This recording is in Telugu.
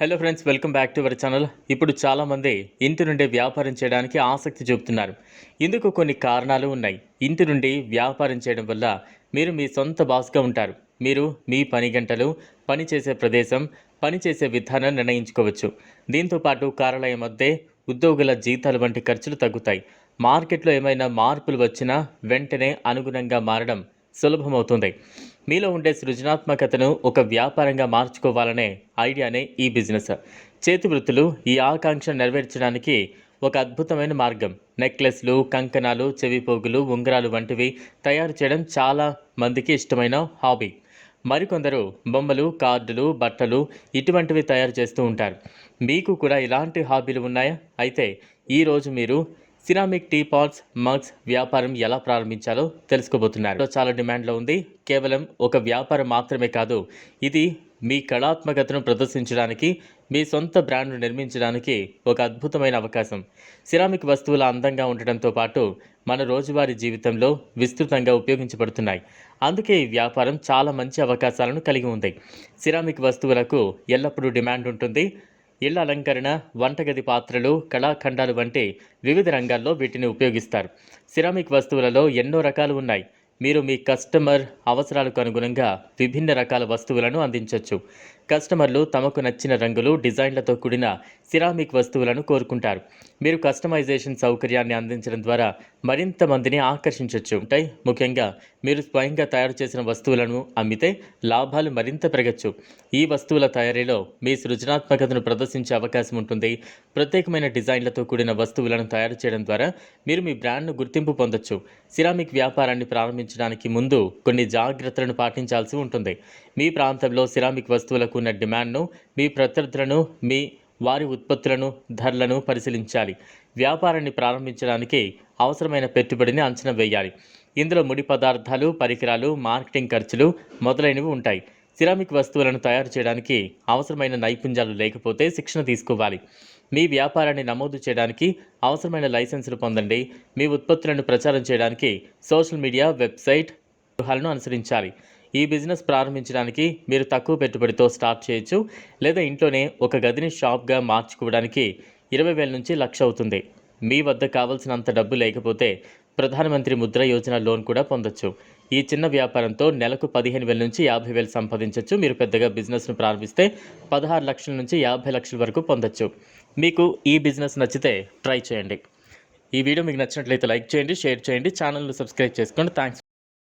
Hello friends welcome back to our channel ఇప్పుడు చాలామంది ఇంటి నుండి వ్యాపారం చేయడానికి ఆసక్తి చూపుతున్నారు. ఇందుకు కొన్ని కారణాలు ఉన్నాయి. ఇంటి నుండి వ్యాపారం చేయడం వల్ల మీరు మీ సొంత బాస్గా ఉంటారు. మీరు మీ పని గంటలు పని చేసే ప్రదేశం పనిచేసే విధానం నిర్ణయించుకోవచ్చు. దీంతో పాటు కార్యాలయం మధ్య ఉద్యోగుల జీతాలు వంటి ఖర్చులు తగ్గుతాయి. మార్కెట్లో ఏమైనా మార్పులు వచ్చినా వెంటనే అనుగుణంగా మారడం సులభమవుతుంది. మీలో ఉండే సృజనాత్మకతను ఒక వ్యాపారంగా మార్చుకోవాలనే ఐడియానే ఈ బిజినెస్. చేతి వృత్తులు ఈ ఆకాంక్ష నెరవేర్చడానికి ఒక అద్భుతమైన మార్గం. నెక్లెస్లు కంకణాలు చెవిపోగులు ఉంగరాలు వంటివి తయారు చేయడం చాలా మందికి ఇష్టమైన హాబీ. మరికొందరు బొమ్మలు కార్డులు బట్టలు ఇటువంటివి తయారు చేస్తూ ఉంటారు. మీకు కూడా ఇలాంటి హాబీలు ఉన్నాయా? అయితే ఈరోజు మీరు సిరామిక్ టీ పాట్స్ మగ్స్ వ్యాపారం ఎలా ప్రారంభించాలో తెలుసుకోబోతున్నారు. చాలా డిమాండ్లో ఉంది. కేవలం ఒక వ్యాపారం మాత్రమే కాదు ఇది మీ కళాత్మకతను ప్రదర్శించడానికి మీ సొంత బ్రాండ్ను నిర్మించడానికి ఒక అద్భుతమైన అవకాశం. సిరామిక్ వస్తువుల అందంగా ఉండటంతో పాటు మన రోజువారీ జీవితంలో విస్తృతంగా ఉపయోగించబడుతున్నాయి. అందుకే ఈ వ్యాపారం చాలా మంచి అవకాశాలను కలిగి ఉంది. సిరామిక్ వస్తువులకు ఎల్లప్పుడూ డిమాండ్ ఉంటుంది. ఇళ్ళ అలంకరణ వంటగది పాత్రలు కళాఖండాలు వంటి వివిధ రంగాల్లో వీటిని ఉపయోగిస్తారు. సిరామిక్ వస్తువులలో ఎన్నో రకాలు ఉన్నాయి. మీరు మీ కస్టమర్ అవసరాలకు అనుగుణంగా విభిన్న రకాల వస్తువులను అందించవచ్చు కస్టమర్లు తమకు నచ్చిన రంగులు డిజైన్లతో కూడిన సిరామిక్ వస్తువులను కోరుకుంటారు. మీరు కస్టమైజేషన్ సౌకర్యాన్ని అందించడం ద్వారా మరింత మందిని ఆకర్షించవచ్చు ఉంటాయి ముఖ్యంగా మీరు స్వయంగా తయారు చేసిన వస్తువులను అమ్మితే లాభాలు మరింత పెరగచ్చు. ఈ వస్తువుల తయారీలో మీ సృజనాత్మకతను ప్రదర్శించే అవకాశం ఉంటుంది. ప్రత్యేకమైన డిజైన్లతో కూడిన వస్తువులను తయారు చేయడం ద్వారా మీరు మీ బ్రాండ్ను గుర్తింపు పొందొచ్చు. సిరామిక్ వ్యాపారాన్ని ప్రారంభించ ప్రారంభించడానికి ముందు కొన్ని జాగ్రత్తలను పాటించాల్సి ఉంటుంది. మీ ప్రాంతంలో సిరామిక్ వస్తువులకు ఉన్న డిమాండ్ను మీ ప్రత్యర్థులను మీ వారి ఉత్పత్తులను ధరలను పరిశీలించాలి. వ్యాపారాన్ని ప్రారంభించడానికి అవసరమైన పెట్టుబడిని అంచనా వేయాలి. ఇందులో ముడి పదార్థాలు పరికరాలు మార్కెటింగ్ ఖర్చులు మొదలైనవి ఉంటాయి. సిరామిక్ వస్తువులను తయారు చేయడానికి అవసరమైన నైపుణ్యాలు లేకపోతే శిక్షణ తీసుకోవాలి. మీ వ్యాపారాన్ని నమోదు చేయడానికి అవసరమైన లైసెన్సులు పొందండి. మీ ఉత్పత్తులను ప్రచారం చేయడానికి సోషల్ మీడియా వెబ్సైట్ వ్యూహాలను అనుసరించాలి. ఈ బిజినెస్ ప్రారంభించడానికి మీరు తక్కువ పెట్టుబడితో స్టార్ట్ చేయొచ్చు లేదా ఇంట్లోనే ఒక గదిని షాప్గా మార్చుకోవడానికి ఇరవై వేల నుంచి లక్ష అవుతుంది. మీ వద్ద కావలసినంత డబ్బు లేకపోతే ప్రధానమంత్రి ముద్ర యోజన లోన్ కూడా పొందొచ్చు. ఈ చిన్న వ్యాపారంతో నెలకు పదిహేను వేల నుంచి యాభై వేలు సంపాదించవచ్చు మీరు పెద్దగా బిజినెస్ను ప్రారంభిస్తే పదహారు లక్షల నుంచి యాభై లక్షల వరకు పొందొచ్చు. మీకు ఈ బిజినెస్ నచ్చితే ట్రై చేయండి. ఈ వీడియో మీకు నచ్చినట్లయితే లైక్ చేయండి షేర్ చేయండి ఛానల్ను సబ్స్క్రైబ్ చేసుకోండి. థ్యాంక్స్